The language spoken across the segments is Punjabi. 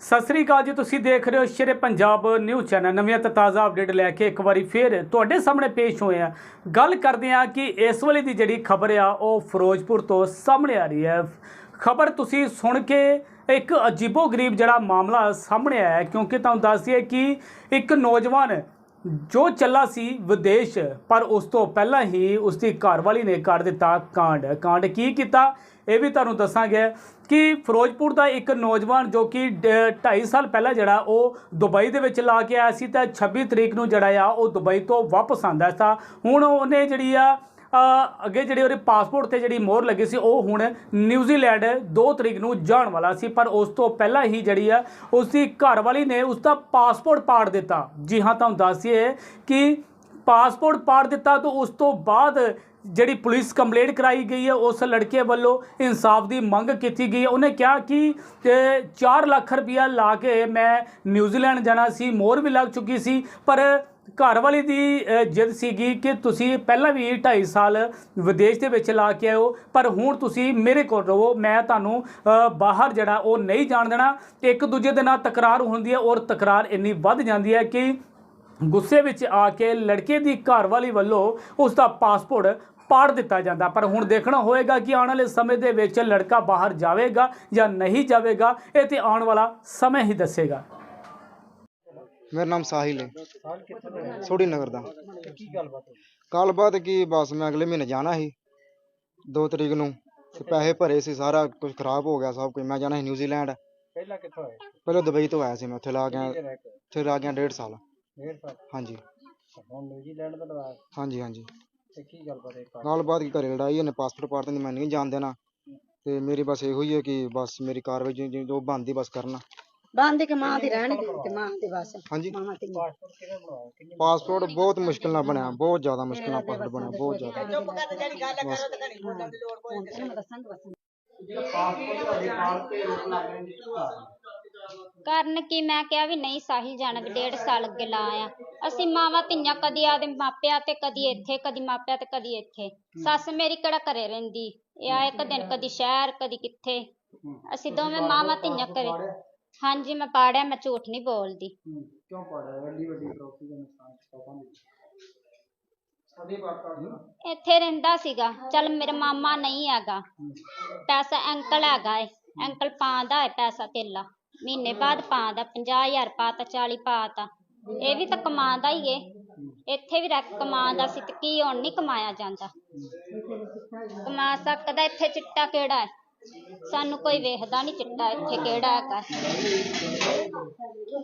ਸਤਿ ਸ੍ਰੀ ਅਕਾਲ ਜੀ, ਤੁਸੀਂ ਦੇਖ ਰਹੇ ਹੋ ਸ਼ੇਰੇ ਪੰਜਾਬ ਨਿਊਜ਼ ਚੈਨਲ। ਨਵੀਆਂ ਤੇ ਤਾਜ਼ਾ ਅਪਡੇਟ ਲੈ ਕੇ ਇੱਕ ਵਾਰੀ ਫੇਰ ਤੁਹਾਡੇ ਸਾਹਮਣੇ ਪੇਸ਼ ਹੋਏ ਆ ਗੱਲ ਕਰਦੇ ਆ ਕਿ ਇਸ ਵੇਲੇ ਦੀ ਜਿਹੜੀ ਖਬਰ ਆ, ਉਹ ਫਿਰੋਜ਼ਪੁਰ ਤੋਂ ਸਾਹਮਣੇ ਆ ਰਹੀ ਹੈ। ਖਬਰ ਤੁਸੀਂ ਸੁਣ ਕੇ ਇੱਕ ਅਜੀਬੋ-ਗਰੀਬ ਜਿਹੜਾ ਮਾਮਲਾ ਸਾਹਮਣੇ ਆਇਆ ਕਿਉਂਕਿ ਤੁਹਾਨੂੰ ਦੱਸ ਦਈਏ ਕਿ ਇੱਕ ਨੌਜਵਾਨ ਜੋ ਚੱਲਾ ਸੀ ਵਿਦੇਸ਼, ਪਰ ਉਸ ਤੋਂ ਪਹਿਲਾਂ ਹੀ ਉਸ ਦੀ ਘਰਵਾਲੀ ਨੇ ਕਰ ਦਿੱਤਾ ਕਾਂਡ। ਕਾਂਡ ਕੀ ਕੀਤਾ? ਇਹ ਵੀ ਤੁਹਾਨੂੰ ਦੱਸਾਂਗੇ ਕਿ ਫਿਰੋਜ਼ਪੁਰ ਦਾ ਇੱਕ ਨੌਜਵਾਨ ਜੋ ਕਿ 2.5 ਸਾਲ ਪਹਿਲਾਂ ਜਿਹੜਾ ਉਹ ਦੁਬਈ ਦੇ ਵਿੱਚ ਲਾ ਕੇ ਆਇਆ ਸੀ ਤਾਂ 26 ਤਰੀਕ ਨੂੰ ਜਿਹੜਾ ਆ ਉਹ ਦੁਬਈ ਤੋਂ ਵਾਪਸ ਆਂਦਾ ਸੀ। ਹੁਣ ਉਹਨੇ ਜਿਹੜੀ ਆ ਅੱਗੇ ਜਿਹੜੀ ਉਹਦੇ ਪਾਸਪੋਰਟ ਤੇ ਜਿਹੜੀ ਮੋਹਰ ਲੱਗੀ ਸੀ, ਉਹ ਹੁਣ ਨਿਊਜ਼ੀਲੈਂਡ 2 ਤਰੀਕ ਨੂੰ ਜਾਣ ਵਾਲਾ ਸੀ, ਪਰ ਉਸ ਤੋਂ ਪਹਿਲਾਂ ਹੀ ਜਿਹੜੀ ਆ ਉਸ ਦੀ ਘਰਵਾਲੀ ਨੇ ਉਸ ਦਾ ਪਾਸਪੋਰਟ ਪਾੜ ਦਿੱਤਾ। ਜੀ ਹਾਂ, ਤੁਹਾਨੂੰ ਦੱਸੀਏ ਕਿ ਪਾਸਪੋਰਟ ਪਾੜ ਦਿੱਤਾ ਤਾਂ ਉਸ ਤੋਂ ਬਾਅਦ ਜਿਹੜੀ ਪੁਲਿਸ ਕੰਪਲੇਂਟ ਕਰਾਈ ਗਈ ਹੈ, ਉਸ ਲੜਕੇ ਵੱਲੋਂ ਇਨਸਾਫ ਦੀ ਮੰਗ ਕੀਤੀ ਗਈ ਹੈ। ਉਹਨੇ ਕਿਹਾ ਕਿ, ਤੇ 4 ਲੱਖ ਰੁਪਇਆ ਲਾ ਕੇ ਮੈਂ ਨਿਊਜ਼ੀਲੈਂਡ ਜਾਣਾ ਸੀ, ਮੋਹਰ ਵੀ ਲੱਗ ਚੁੱਕੀ ਸੀ, ਪਰ ਘਰ ਵਾਲੀ ਦੀ ਜਿੱਦ ਸੀਗੀ ਕਿ ਤੁਸੀਂ ਪਹਿਲਾਂ ਵੀ 2.5 ਸਾਲ ਵਿਦੇਸ਼ ਦੇ ਵਿੱਚ ਲਾ ਕੇ ਆਇਓ, ਪਰ ਹੁਣ ਤੁਸੀਂ ਮੇਰੇ ਕੋਲ ਰਹੋ, ਮੈਂ ਤੁਹਾਨੂੰ ਬਾਹਰ ਜਿਹੜਾ ਉਹ ਨਹੀਂ ਜਾਣ ਦੇਣਾ। ਇੱਕ ਦੂਜੇ ਦੇ ਨਾਲ ਤਕਰਾਰ ਹੁੰਦੀ ਹੈ ਔਰ ਤਕਰਾਰ ਇੰਨੀ ਵੱਧ ਜਾਂਦੀ ਹੈ ਕਿ ਗੁੱਸੇ ਵਿੱਚ ਆ ਕੇ ਲੜਕੇ ਦੀ ਘਰਵਾਲੀ ਵੱਲੋਂ ਉਸ ਦਾ ਪਾਸਪੋਰਟ ਪਾੜ ਦਿੱਤਾ ਜਾਂਦਾ। ਪਰ ਹੁਣ ਦੇਖਣਾ ਹੋਏਗਾ ਕਿ ਆਉਣ ਵਾਲੇ ਸਮੇਂ ਦੇ ਵਿੱਚ ਲੜਕਾ ਬਾਹਰ ਜਾਵੇਗਾ ਜਾਂ ਨਹੀਂ ਜਾਵੇਗਾ, ਇਹ ਤੇ ਆਉਣ ਵਾਲਾ ਸਮੇਂ ਹੀ ਦੱਸੇਗਾ। ਮੇਰਾ ਨਾਮ ਸਾਹਿਲ ਹੈ। ਸੋਢੀ ਨਗਰ ਦਾ। ਗੱਲਬਾਤ ਕੀ ਬਸ ਮੈਂ ਅਗਲੇ ਮਹੀਨੇ ਜਾਣਾ ਸੀ। 2 ਤਰੀਕ ਨੂੰ ਤੇ ਪੈਸੇ ਭਰੇ ਸੀ ਸਾਰਾ ਕੁਝ ਖਰਾਬ ਹੋ ਗਿਆ ਸਭ ਕੁਝ ਮੈਂ ਜਾਣਾ ਸੀ ਨਿਊਜ਼ੀਲੈਂਡ। ਪਹਿਲਾਂ ਕਿੱਥੋਂ ਆਏ? ਪਹਿਲਾਂ ਦੁਬਈ ਤੋਂ ਆਇਆ ਸੀ ਮੈਂ ਉੱਥੇ ਲਾ ਗਿਆ ਰਹਿ ਕੇ ਉੱਥੇ ਲਾ ਗਿਆ ਡੇਢ ਸਾਲ। ਡੇਢ ਸਾਲ? ਹਾਂਜੀ। ਹੁਣ ਨਿਊਜ਼ੀਲੈਂਡ ਦਾ ਲਵਾਇਆ? ਹਾਂਜੀ ਹਾਂਜੀ। ਤੇ ਕੀ ਗੱਲ ਬਾਤ ਹੈ ਗੱਲਬਾਤ ਕੀ ਘਰੇ ਲੜਾਈ ਪਾਸਪੋਰਟ ਪਾੜ ਦਿੰਦੀ ਮੈਂ ਨਹੀਂ ਜਾਣ ਦੇਣਾ। ਤੇ ਮੇਰੀ ਬਸ ਇਹੋ ਹੀ ਹੈ ਕਿ ਬਸ ਮੇਰੀ ਕਾਰਵਾਈ ਜੋ- ਜੋ ਜੋ ਬਣਦੀ ਬਸ ਕਰਨਾ। ਬੰਦ ਕੇ ਮਾਂ ਦੀ ਰਹਿਣਗੇ ਤੇ ਮਾਂ ਦੀ ਬਸ। ਹਾਂਜੀ। ਮਾਂ ਤੇ ਪਾਸਪੋਰਟ ਬਹੁਤ ਮੁਸ਼ਕਿਲ ਨਾਲ ਬਣਿਆ ਬਹੁਤ ਜ਼ਿਆਦਾ ਮੁਸ਼ਕਿਲ ਨਾਲ ਪਾਸਪੋਰਟ ਬਣਿਆ ਬਹੁਤ ਜ਼ਿਆਦਾ। ਕਰਨ ਕੀ ਮੈਂ ਕਿਹਾ ਵੀ ਨਹੀਂ ਸਾਹਿਲ ਜਾਣਾ ਵੀ ਡੇਢ ਸਾਲ ਅੱਗੇ ਲਾ ਆ ਅਸੀਂ ਮਾਵਾਂ ਧੀਆਂ ਕਦੀ ਆਦੇ ਮਾਪਿਆਂ ਤੇ ਕਦੀ ਇੱਥੇ ਕਦੀ ਮਾਪਿਆਂ ਤੇ ਕਦੀ ਇੱਥੇ। ਸੱਸ ਮੇਰੀ ਕਿਹੜਾ ਘਰੇ ਰਹਿੰਦੀ? ਇਹ ਆ ਇੱਕ ਦਿਨ ਕਦੀ ਸ਼ਹਿਰ ਕਦੀ ਕਿੱਥੇ। ਅਸੀਂ ਦੋਵੇਂ ਮਾਵਾਂ ਧੀਆਂ ਘਰੇ। ਹਾਂਜੀ ਮੈਂ ਪਾੜਿਆ ਮੈਂ ਝੂਠ ਨਹੀਂ ਬੋਲਦੀ। ਹੂੰ, ਕਿਉਂ ਪੜਿਆ ਵੱਡੀ ਵੱਡੀ ਟਰੋਫੀ ਦਾ ਨੁਕਸਾਨ ਸਟਾਕਾਂ ਦੀ ਅਦੇ ਬਾਤ ਕਰ ਇੱਥੇ ਰਹਿੰਦਾ ਸੀਗਾ। ਚੱਲ ਮੇਰਾ ਮਾਮਾ ਨਹੀਂ ਹੈਗਾ। ਪੈਸਾ ਅੰਕਲ ਹੈਗਾ ਏ। ਅੰਕਲ ਪਾਉਂਦਾ ਹੈ ਪੈਸਾ ਧੇਲਾ ਮਹੀਨੇ ਬਾਅਦ ਪਾਉਂਦਾ 50000 ਪਾਤਾ 40 ਪਾਤਾ। ਇਹ ਵੀ ਤਾਂ ਕਮਾਉਂਦਾ ਹੀ ਏ। ਇੱਥੇ ਵੀ ਰੱਖ ਕਮਾਉਂਦਾ ਸੀ ਤੇ ਕੀ ਹੁਣ ਨਹੀਂ ਕਮਾਇਆ ਜਾਂਦਾ। ਕਮਾ ਸਕਦਾ ਇੱਥੇ ਚਿੱਟਾ ਕਿਹੜਾ ਹੈ ਸਾਨੂੰ ਕੋਈ ਵੇਖਦਾ ਨਹੀਂ ਚਿੱਟਾ ਇੱਥੇ ਕਿਹੜਾ ਹੈਗਾ।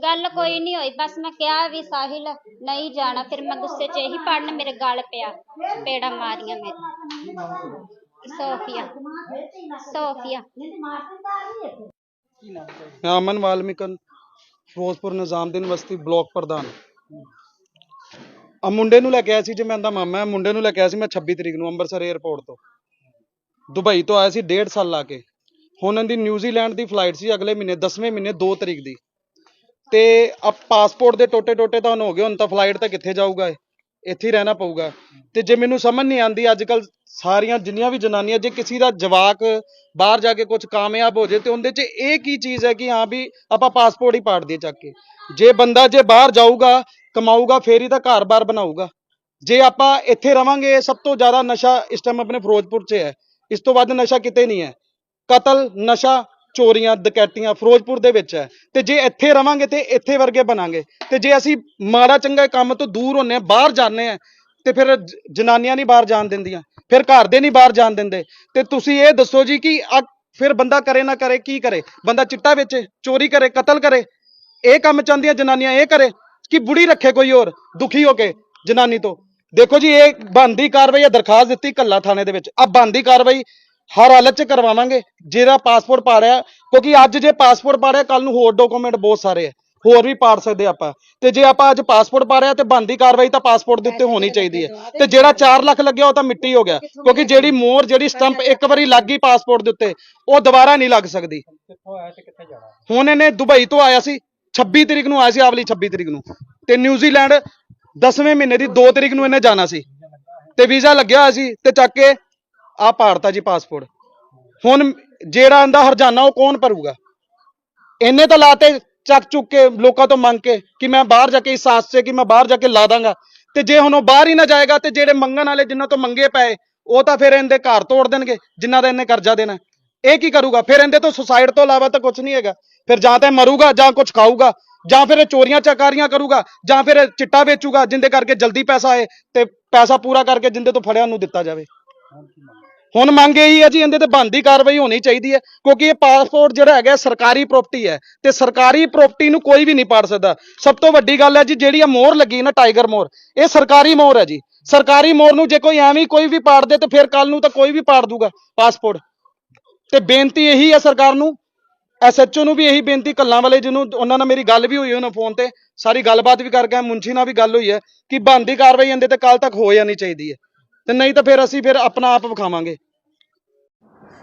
ਗੱਲ ਕੋਈ ਨਹੀਂ ਹੋਈ, ਬਸ ਮੈਂ ਕਿਹਾ ਵੀ ਸਾਹਿਲ ਨਹੀਂ ਜਾਣਾ, ਫਿਰ ਮੈਂ ਗੁੱਸੇ 'ਚ ਇਹੀ ਪੜਨ ਮੇਰੇ ਗਲ ਪਿਆ, ਪੇੜਾ ਮਾਰੀਆਂ ਮੇਰੇ। Sophia Sophia. ਮੈਂ ਅਮਨ ਵਾਲਮੀਕਨ, ਫਿਰੋਜ਼ਪੁਰ ਨਿਜ਼ਾਮਦੀਨ ਬਸਤੀ ਬਲਾਕ ਪ੍ਰਧਾਨ। ਆ ਮੁੰਡੇ ਨੂੰ ਲੈ ਕੇ ਆਇਆ ਸੀ ਜੇ, ਮੈਂ ਦਾ ਮਾਮਾ ਹੈ ਮੁੰਡੇ ਨੂੰ ਲੈ ਕੇ ਆਇਆ ਸੀ ਮੈਂ 26 ਤਰੀਕ ਨੂੰ ਅੰਮ੍ਰਿਤਸਰ 에ਅਰਪੋਰਟ ਤੋਂ। ਦੁਬਈ ਤੋਂ ਆਇਆ ਸੀ 1.5 ਸਾਲ ਲਾ ਕੇ। ਹੁਣ ਇਹਦੀ ਨਿਊਜ਼ੀਲੈਂਡ ਦੀ ਫਲਾਈਟ ਸੀ ਅਗਲੇ ਮਹੀਨੇ 10ਵੇਂ ਮਹੀਨੇ 2 ਤਰੀਕ ਦੀ। ਤੇ ਆ ਪਾਸਪੋਰਟ ਦੇ ਟੋਟੇ ਟੋਟੇ ਤਾਂ ਹੁਣ ਹੋ ਗਏ, ਹੁਣ ਤਾਂ ਫਲਾਈਟ ਤਾਂ ਕਿੱਥੇ ਜਾਊਗਾ ਇੱਥੇ ਹੀ ਰਹਿਣਾ ਪਊਗਾ। ਤੇ ਜੇ ਮੈਨੂੰ ਸਮਝ ਨਹੀਂ ਆਂਦੀ ਅੱਜ ਕੱਲ ਸਾਰੀਆਂ ਜਿੰਨੀਆਂ ਵੀ ਜਨਾਨੀਆਂ, ਜੇ ਕਿਸੇ ਦਾ ਜਵਾਕ ਬਾਹਰ ਜਾ ਕੇ ਕੁਝ ਕਾਮਯਾਬ ਹੋ ਜੇ, ਤੇ ਉਹਦੇ 'ਚ ਇਹ ਕੀ ਚੀਜ਼ ਹੈ ਕਿ ਹਾਂ ਵੀ ਆਪਾਂ ਪਾਸਪੋਰਟ ਹੀ ਪਾੜ ਦਈਏ ਚੱਕ ਕੇ। ਜੇ ਬੰਦਾ ਜੇ ਬਾਹਰ ਜਾਊਗਾ, ਕਮਾਊਗਾ, ਫੇਰ ਹੀ ਤਾਂ ਘਰ-ਬਾਰ ਬਣਾਊਗਾ। ਜੇ ਆਪਾਂ ਇੱਥੇ ਰਵਾਂਗੇ ਸਭ ਤੋਂ ਜ਼ਿਆਦਾ ਨਸ਼ਾ ਇਸ ਟਾਈਮ ਆਪਣੇ ਫਿਰੋਜ਼ਪੁਰ 'ਚ ਹੈ। ਇਸ ਤੋਂ ਵੱਧ ਨਸ਼ਾ ਕਿਤੇ ਨਹੀਂ ਹੈ। ਕਤਲ, ਨਸ਼ਾ, ਚੋਰੀਆਂ, ਡਕੈਤੀਆਂ ਫਿਰੋਜ਼ਪੁਰ ਦੇ ਵਿੱਚ ਹੈ। ਤੇ ਜੇ ਇੱਥੇ ਰਵਾਂਗੇ ਤੇ ਇੱਥੇ ਵਰਗੇ ਬਣਾਂਗੇ। ਤੇ ਜੇ ਅਸੀਂ ਮਾੜਾ ਚੰਗਾ ਕੰਮ ਤੋਂ ਦੂਰ ਹੁੰਨੇ ਆ ਬਾਹਰ ਜਾਂਦੇ ਆ ਤੇ ਫਿਰ ਜਨਾਨੀਆਂ ਨਹੀਂ ਬਾਹਰ ਜਾਣ ਦਿੰਦੀਆਂ। ਫਿਰ ਘਰ ਦੇ ਨਹੀਂ ਬਾਹਰ ਜਾਣ ਦਿੰਦੇ। ਤੇ ਤੁਸੀਂ ਇਹ ਦੱਸੋ ਜੀ ਕਿ ਫਿਰ ਬੰਦਾ ਕਰੇ ਨਾ ਕਰੇ, ਕੀ ਕਰੇ? ਬੰਦਾ ਚਿੱਟਾ ਵੇਚੇ, ਚੋਰੀ ਕਰੇ, ਕਤਲ ਕਰੇ। ਇਹ ਕੰਮ ਚਾਹੁੰਦੀਆਂ ਜਨਾਨੀਆਂ ਇਹ ਕਰੇ ਕਿ ਬੁੜੀ ਰੱਖੇ ਕੋਈ ਹੋਰ, ਦੁਖੀ ਹੋ ਕੇ ਜਨਾਨੀ ਤੋਂ। ਦੇਖੋ ਜੀ, ਇਹ ਬੰਦੀ ਕਾਰਵਾਈ ਆ ਦਰਖਾਸਤ ਦਿੱਤੀ ਕੱਲਾ ਥਾਣੇ ਦੇ ਵਿੱਚ। ਆ ਬੰਦੀ ਕਾਰਵਾਈ ਹਰ ਹਾਲਤ 'ਚ ਕਰਵਾਵਾਂਗੇ। ਜਿਹੜਾ ਪਾਸਪੋਰਟ ਪਾ ਰਿਹਾ, ਕਿਉਂਕਿ ਅੱਜ ਜੇ ਪਾਸਪੋਰਟ ਪਾ ਰਿਹਾ ਕੱਲ ਨੂੰ ਹੋਰ ਡਾਕੂਮੈਂਟ ਬਹੁਤ ਸਾਰੇ ਆ। ਹੋਰ ਵੀ ਪਾੜ ਸਕਦੇ ਆਪਾਂ। ਤੇ ਜੇ ਆਪਾਂ ਅੱਜ ਪਾਸਪੋਰਟ ਪਾ ਪਾੜਿਆ ਤੇ ਬੰਦੀ ਕਾਰਵਾਈ ਤਾਂ ਪਾਸਪੋਰਟ ਦੇ ਉੱਤੇ ਹੋਣੀ ਚਾਹੀਦੀ ਹੈ। ਤੇ ਜਿਹੜਾ 4 ਲੱਖ ਲੱਗਿਆ, ਉਹ ਤਾਂ ਮਿੱਟੀ ਹੋ ਗਿਆ। ਕਿਉਂਕਿ ਜਿਹੜੀ ਮੋਹਰ, ਜਿਹੜੀ ਸਟੰਪ ਇੱਕ ਵਾਰੀ ਲੱਗ ਗਈ ਪਾਸਪੋਰਟ ਦੇ ਉੱਤੇ, ਉਹ ਦੁਬਾਰਾ ਨਹੀਂ ਲੱਗ ਸਕਦੀ। ਹੁਣ ਇਹਨੇ ਦੁਬਈ ਤੋਂ ਆਇਆ ਸੀ 26 ਤਰੀਕ ਨੂੰ ਆਇਆ ਸੀ, ਆਵਲੀ 26 ਤਰੀਕ ਨੂੰ। ਤੇ ਨਿਊਜ਼ੀਲੈਂਡ 10ਵੇਂ ਮਹੀਨੇ ਦੀ 2 ਤਰੀਕ ਨੂੰ ਇਹਨੇ ਜਾਣਾ ਸੀ। ਤੇ ਵੀਜ਼ਾ ਲੱਗਿਆ ਹੋਇਆ ਸੀ ਤੇ ਚੱਕ ਕੇ ਆ ਪਾੜਤਾ ਜੀ ਪਾਸਪੋਰਟ। ਹੁਣ ਜਿਹੜਾ ਇਹਦਾ ਹਰਜਾਨਾ ਉਹ ਕੌਣ ਭਰੂਗਾ? ਇਹਨੇ ਤਾਂ ਲਾਤੇ ਚੱਕ ਚੁੱਕ ਕੇ ਲੋਕਾਂ ਤੋਂ ਮੰਗ ਕੇ ਕਿ ਮੈਂ ਬਾਹਰ ਜਾ ਕੇ ਇਸ ਆਸ 'ਚ ਕਿ ਮੈਂ ਬਾਹਰ ਜਾ ਕੇ ਲਾ ਦਾਂਗਾ। ਤੇ ਜੇ ਹੁਣ ਉਹ ਬਾਹਰ ਹੀ ਨਾ ਜਾਏਗਾ ਤੇ ਜਿਹੜੇ ਮੰਗਣ ਵਾਲੇ ਜਿਨ੍ਹਾਂ ਤੋਂ ਮੰਗੇ ਪਏ, ਉਹ ਤਾਂ ਫਿਰ ਇਹਦੇ ਘਰ ਤੋੜ ਦੇਣਗੇ, ਜਿਨ੍ਹਾਂ ਦਾ ਇਹਨੇ ਕਰਜ਼ਾ ਦੇਣਾ। ਇਹ ਕੀ ਕਰੂਗਾ? ਫਿਰ ਇਹਦੇ ਤੋਂ ਸੁਸਾਈਡ ਤੋਂ ਇਲਾਵਾ ਤਾਂ ਕੁਝ ਨਹੀਂ ਹੈਗਾ। ਫਿਰ ਜਾਂ ਤਾਂ ਇਹ ਮਰੂਗਾ ਜਾਂ ਕੁਝ ਖਾਊਗਾ। ਜਾਂ ਫਿਰ ਇਹ ਚੋਰੀਆਂ ਚਕਾਰੀਆਂ ਕਰੂਗਾ, ਜਾਂ ਫਿਰ ਇਹ ਚਿੱਟਾ ਵੇਚੂਗਾ, ਜਿੰਦੇ ਕਰਕੇ ਜਲਦੀ ਪੈਸਾ ਆਏ ਤੇ ਪੈਸਾ ਪੂਰਾ ਕਰਕੇ ਜਿੰਦੇ ਤੋਂ ਫੜਿਆ ਨੂੰ ਦਿੱਤਾ ਜਾਵੇ। ਹੁਣ ਮੰਗ ਇਹੀ ਹੈ ਜੀ, ਇਹਦੇ ਤੇ ਬਣਦੀ ਕਾਰਵਾਈ ਹੋਣੀ ਚਾਹੀਦੀ ਹੈ, ਕਿਉਂਕਿ ਇਹ ਪਾਸਪੋਰਟ ਜਿਹੜਾ ਹੈਗਾ ਸਰਕਾਰੀ ਪ੍ਰਾਪਰਟੀ ਹੈ ਤੇ ਸਰਕਾਰੀ ਪ੍ਰਾਪਰਟੀ ਨੂੰ ਕੋਈ ਵੀ ਨਹੀਂ ਪਾੜ ਸਕਦਾ। ਸਭ ਤੋਂ ਵੱਡੀ ਗੱਲ ਹੈ ਜੀ, ਜਿਹੜੀ ਆ ਮੋਹਰ ਲੱਗੀ ਨਾ, ਟਾਈਗਰ ਮੋਹਰ, ਇਹ ਸਰਕਾਰੀ ਮੋਹਰ ਹੈ ਜੀ। ਸਰਕਾਰੀ ਮੋਹਰ ਨੂੰ ਜੇ ਕੋਈ ਐਵੇਂ ਕੋਈ ਵੀ ਪਾੜ ਦੇ ਤੇ ਫਿਰ ਕੱਲ ਨੂੰ ਤਾਂ ਕੋਈ ਵੀ ਪਾੜ ਦੂਗਾ ਪਾਸਪੋਰਟ ਤੇ ਬੇਨਤੀ ਇਹੀ ਹੈ ਸਰਕਾਰ ਨੂੰ ਐਸਐਚਓ ਨੂੰ ਵੀ ਇਹੀ ਬੇਨਤੀ ਕੱਲਾਂ ਵਾਲੇ ਜਿਹਨੂੰ ਉਹਨਾਂ ਨਾਲ ਮੇਰੀ ਗੱਲ ਵੀ ਹੋਈ ਉਹਨਾਂ ਫੋਨ ਤੇ ਸਾਰੀ ਗੱਲਬਾਤ ਵੀ ਕਰ ਆਏ, ਮੁੰਸ਼ੀ ਨਾਲ ਵੀ ਗੱਲ ਹੋਈ ਹੈ ਕਿ ਬਣਦੀ ਕਾਰਵਾਈ ਇਹਦੇ ਤੇ ਕੱਲ ਤੱਕ ਹੋ ਜਾਣੀ ਚਾਹੀਦੀ ਹੈ। ਤੇ ਨਹੀਂ ਤਾਂ ਫਿਰ ਅਸੀਂ ਫਿਰ ਆਪਣਾ ਆਪ ਵਿਖਾਵਾਂਗੇ।